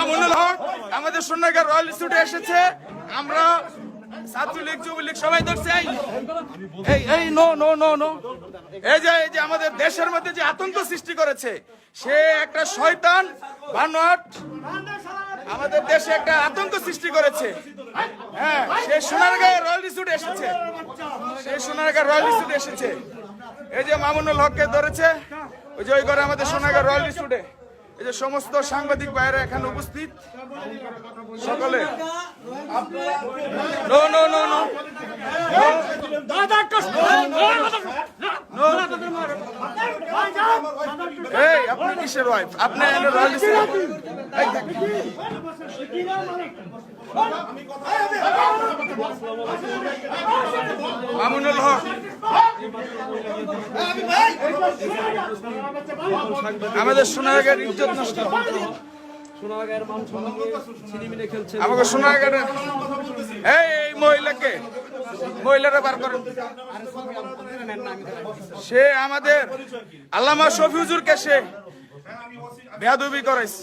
মামুনুল হক আমাদের সোনাগার রয়্যাল ইনস্টিটিউটে এসেছে। আমরা সবাই ধরছে। এই, নো নো নো নো। এই যে এই যে আমাদের দেশের মধ্যে যে আতঙ্ক সৃষ্টি করেছে সে একটা শয়তান আমাদের দেশে একটা আতঙ্ক সৃষ্টি করেছে। হ্যাঁ রয়্যাল এসেছে। রয়্যাল এসেছে। এই যে মামুনুল হককে ধরেছে ওই যে ওই ঘরে আমাদের সোনারগাঁ রয়্যাল ইনস্টিটিউটে। এই যে সমস্ত সাংবাদিক বাইরে এখানে উপস্থিত সকলে নো নো নো নো এই আপনি কিসের ওয়াইফ আপনি রয়্যাল ইনস্টিটিউট মামুনুল হক। আমাদের সোনারগাঁর ইজ্জত নষ্ট। মান সম্মানে খেলছে আমাকে সোনারগাঁটের এই এই মহিলাকে। মহিলারা বার করেন। সে আমাদের আল্লামা শফিউজুরকে সে বেয়াদবি আচ্ছা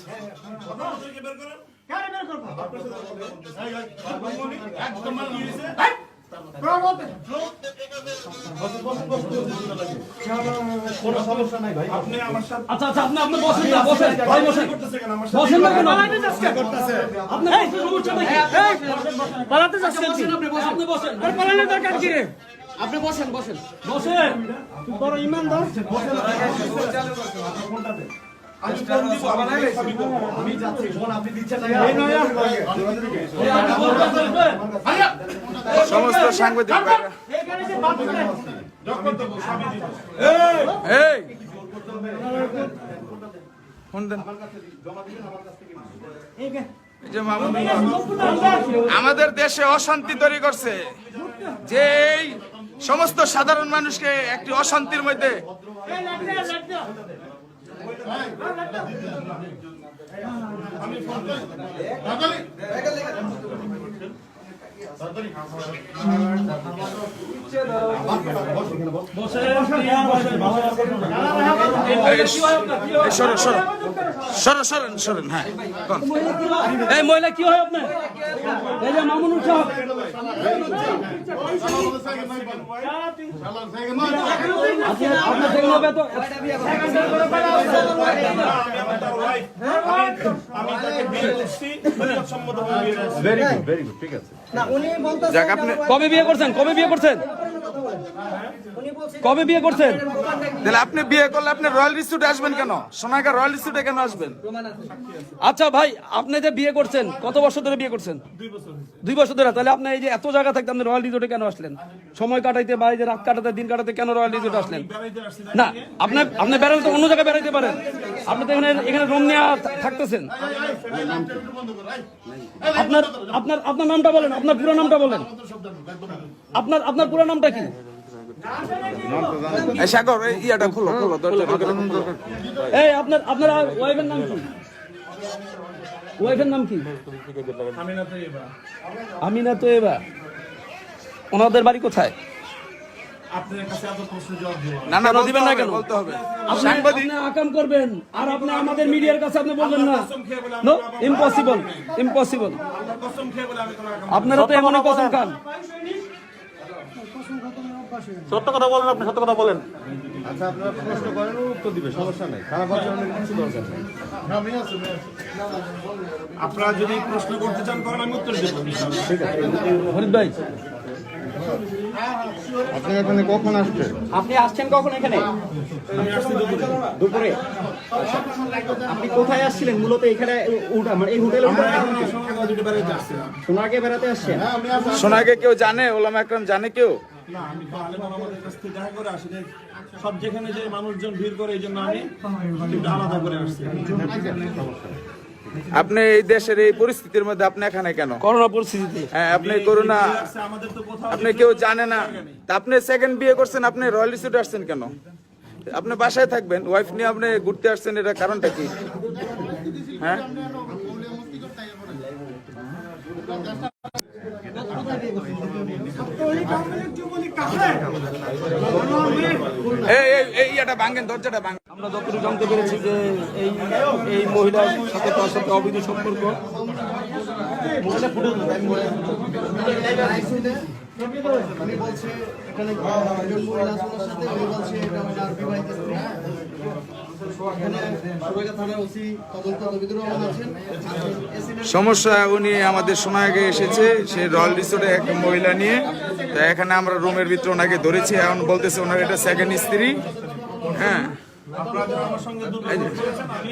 আচ্ছা আপনি বসেন বসেন বসেন? পালাতে যাচ্ছে বসেন আপনি বসেন সমস্ত সাংবাদিক এই! আমাদের দেশে অশান্তি তৈরি করছে। যে এই সমস্ত সাধারণ মানুষকে একটি অশান্তির মধ্যে এই সরেন সরেন হ্যাঁ এই মহিলা কি মামুনুল সাহেব কবে বিয়ে করছেন? কবে বিয়ে করছেন? কবে বিয়ে করছেন? তাহলে আপনি বিয়ে করলে আপনি রয়্যাল ইনস্টিটিউটে আসবেন কেন? সোনাগার রয়্যাল ইনস্টিটিউটে কেন আসবেন? আচ্ছা ভাই আপনি যে বিয়ে করছেন কত বছর ধরে বিয়ে করছেন? দুই বছর ধরে। তাহলে আপনি এই যে এত জায়গা থাকতে আপনি রয়্যাল রিজোর্টে কেন আসলেন? সময় কাটাইতে বা এই যে রাত কাটাতে দিন কাটাতে কেন রয়্যাল রিজোর্টে আসলেন? না। আপনি আপনি বেড়াতে তো অন্য জায়গায় বেড়াইতে পারেন। আপনি তো এখানে এখানে রুম নিয়ে থাকতেছেন। আপনার আপনার আপনার নামটা বলেন আপনার পুরো নামটা বলেন। আপনার আপনার পুরো নামটা কি? সাগর এই ইয়াটা খুলো খুলো এই আপনার আপনার ওয়াইফের নাম কি? ওয়াইফের নাম কি? আমিনা তো এবার ওনাদের বাড়ি কোথায়? না না দিবেন না কেন? বলতে হবে। আপনি সাংবাদিক আপনি আকাম করবেন আর আপনি আমাদের মিডিয়ার কাছে আপনি বলবেন না। নো ইম্পসিবল ইম্পসিবল আপনারা তো এমন কসম খান। সত্য কথা বলেন আপনি সত্য কথা বলেন। আচ্ছা আপনারা প্রশ্ন করেন উত্তর দিবে সমস্যা নাই। খারাপ আচরণের কিছু দরকার নেই। আপনারা যদি প্রশ্ন করতে চান করেন আমি উত্তর দেবো। ফরিদ ভাই। আপনি এখানে কখন আসছেন? আপনি আসছেন কখন এখানে? দুপুরে। আপনি কোথায় আসছিলেন? মূলত এখানে উঠা মানে এই হোটেলে সোনাকে বেড়াতে আসছেন? সোনাকে কেউ জানে ওলামা একরাম জানে কেউ? না আমি তো আলেম আমাদের কাছ থেকে দেখা করে আসি সব যেখানে যে মানুষজন ভিড় করে এই জন্য আমি একটু আলাদা করে আসছি। আপনি এই দেশের এই পরিস্থিতির মধ্যে আপনি এখানে কেন? করোনা পরিস্থিতি হ্যাঁ আপনি করোনা আপনি কেউ জানে না। তা আপনি সেকেন্ড বিয়ে করছেন আপনি রয়্যাল ইনস্টিটিউটে আসছেন কেন? আপনি বাসায় থাকবেন ওয়াইফ নিয়ে আপনি ঘুরতে আসছেন এটা কারণটা কি? হ্যাঁ? আমরা যতটুকু জানতে পেরেছি যে এই এই মহিলার সাথে তার সাথে অবৈধ সম্পর্ক। বলছে এখানে মহিলা সাথে বলছে এটা ওনার বিবাহিত স্ত্রী সমস্যা উনি আমাদের সোনাগে এসেছে সে রয়্যাল রিসোর্টে একটা মহিলা নিয়ে তো এখানে আমরা রুমের ভিতরে ওনাকে ধরেছি এখন বলতেছে ওনার এটা সেকেন্ড স্ত্রী। হ্যাঁ। আপনারা যারা আমার সঙ্গে দুর্ব্যবহার করেছেন, আমি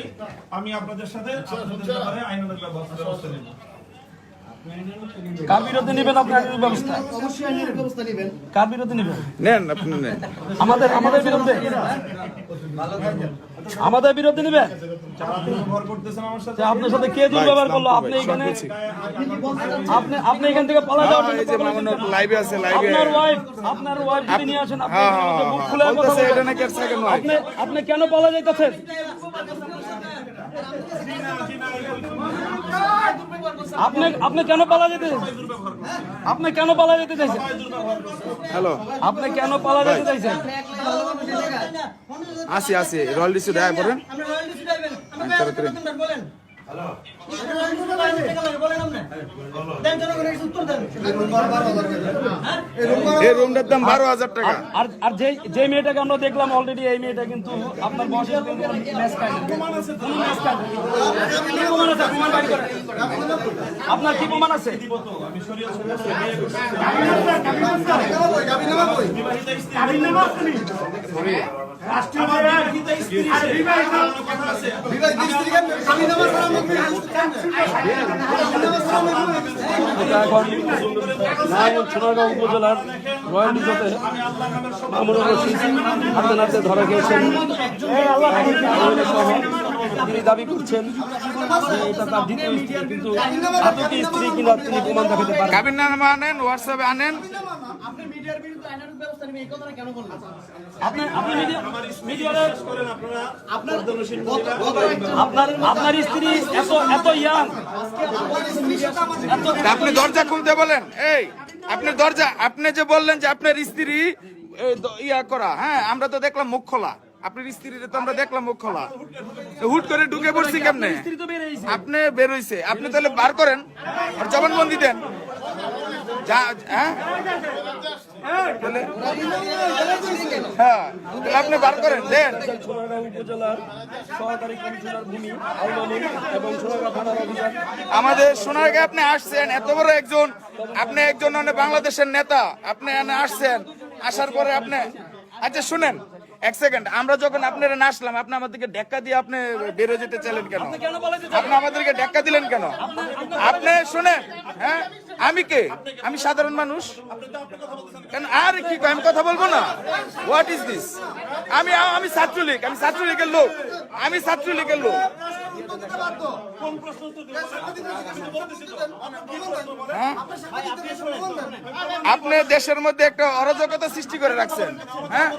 আমি আপনাদের সাথে আপনাদের ব্যাপারে আইনানুগ ব্যবস্থা ব্যবস্থা নেব। কার বিরুদ্ধে নেবেন আইনের ব্যবস্থা? অবশ্যই আইনের ব্যবস্থা নেবেন। কার বিরুদ্ধে নেবেন? নেন আপনি নেন। আমাদের আমাদের বিরুদ্ধে। আমাদের বিরুদ্ধে নেবেন? আপনার সাথে কে দুর্ব্যবহার করল? আপনি এখানে আপনি আপনি এখান থেকে পালা যাওয়ার জন্য লাইভে আছে লাইভে আপনার ওয়াইফ আপনার ওয়াইফ যদি নিয়ে আসেন আপনি হ্যাঁ, হ্যাঁ, মুখ হ্যাঁ। আপনি আপনি কেন পালা যাইতেছেন? আপনি আপনি কেন পালা যেতে আপনি কেন পালা যেতে চাইছেন? হ্যালো। আপনি কেন পালা যেতে চাইছেন? আসি আসি। রয়্যাল রিসোর্টে আয় করেন তাড়াতাড়ি এই রুমটার দাম বারো হাজার টাকা। আর আর যে যে মেয়েটাকে আমরা দেখলাম অলরেডি এই মেয়েটা কিন্তু আপনার আপনার কি প্রমাণ আছে? আমি শরীয়ত সমস্ত বিয়ে করছি বিবাহিত স্ত্রী সে। কোনো কথা আছে। এটা এখন নারায়ণ সোনারগাঁও উপজেলার রয়্যাল রিসোর্টে মামুনুর রশিদ হাতে নাতে ধরা গিয়েছেন তিনি দাবি করছেন যে এটা তার দ্বিতীয় স্ত্রী কিন্তু আতঙ্কি স্ত্রী কিনা তিনি প্রমাণ দেখাতে পারেন। কাবির নামা আনেন হোয়াটসঅ্যাপে আনেন। আপনারা আপনার গত গত একটা আপনার আপনার স্ত্রী এত এত ইয়াং আপনি দরজা খুলতে বলেন। এই আপনি দরজা আপনি যে বললেন যে আপনার স্ত্রী ইয়া করা হ্যাঁ আমরা তো দেখলাম মুখ খোলা। আপনার স্ত্রীর তো আমরা দেখলাম মুখ খোলা। হুট করে ঢুকে পড়ছি কেমনে? আপনি বের হইছে। আপনি তাহলে বার করেন আর জবানবন্দি দেন। যা হ্যাঁ? হ্যাঁ আপনি বার করেন, দেন। আমাদের সোনারগাঁ আপনি আসছেন, এত বড় একজন। আপনি একজন বাংলাদেশের নেতা। আপনি আসছেন, আসার পরে আপনি আচ্ছা শুনেন। এক সেকেন্ড আমরা যখন আপনারা না আসলাম আপনি আমাদেরকে ডেক্কা দিয়ে আপনি বেরো যেতে চাইলেন কেন? আপনি আমাদেরকে ডেক্কা দিলেন কেন? আপনি শুনেন হ্যাঁ? আমি কে? আমি সাধারণ মানুষ। কেন? আর কি? আমি কথা বলব না? হোয়াট ইজ দিস আমি আমি ছাত্রলীগ আমি ছাত্রলীগের লোক। আমি ছাত্রলীগের লোক। হ্যাঁ? আপনি দেশের মধ্যে একটা অরাজকতা সৃষ্টি করে রাখছেন হ্যাঁ?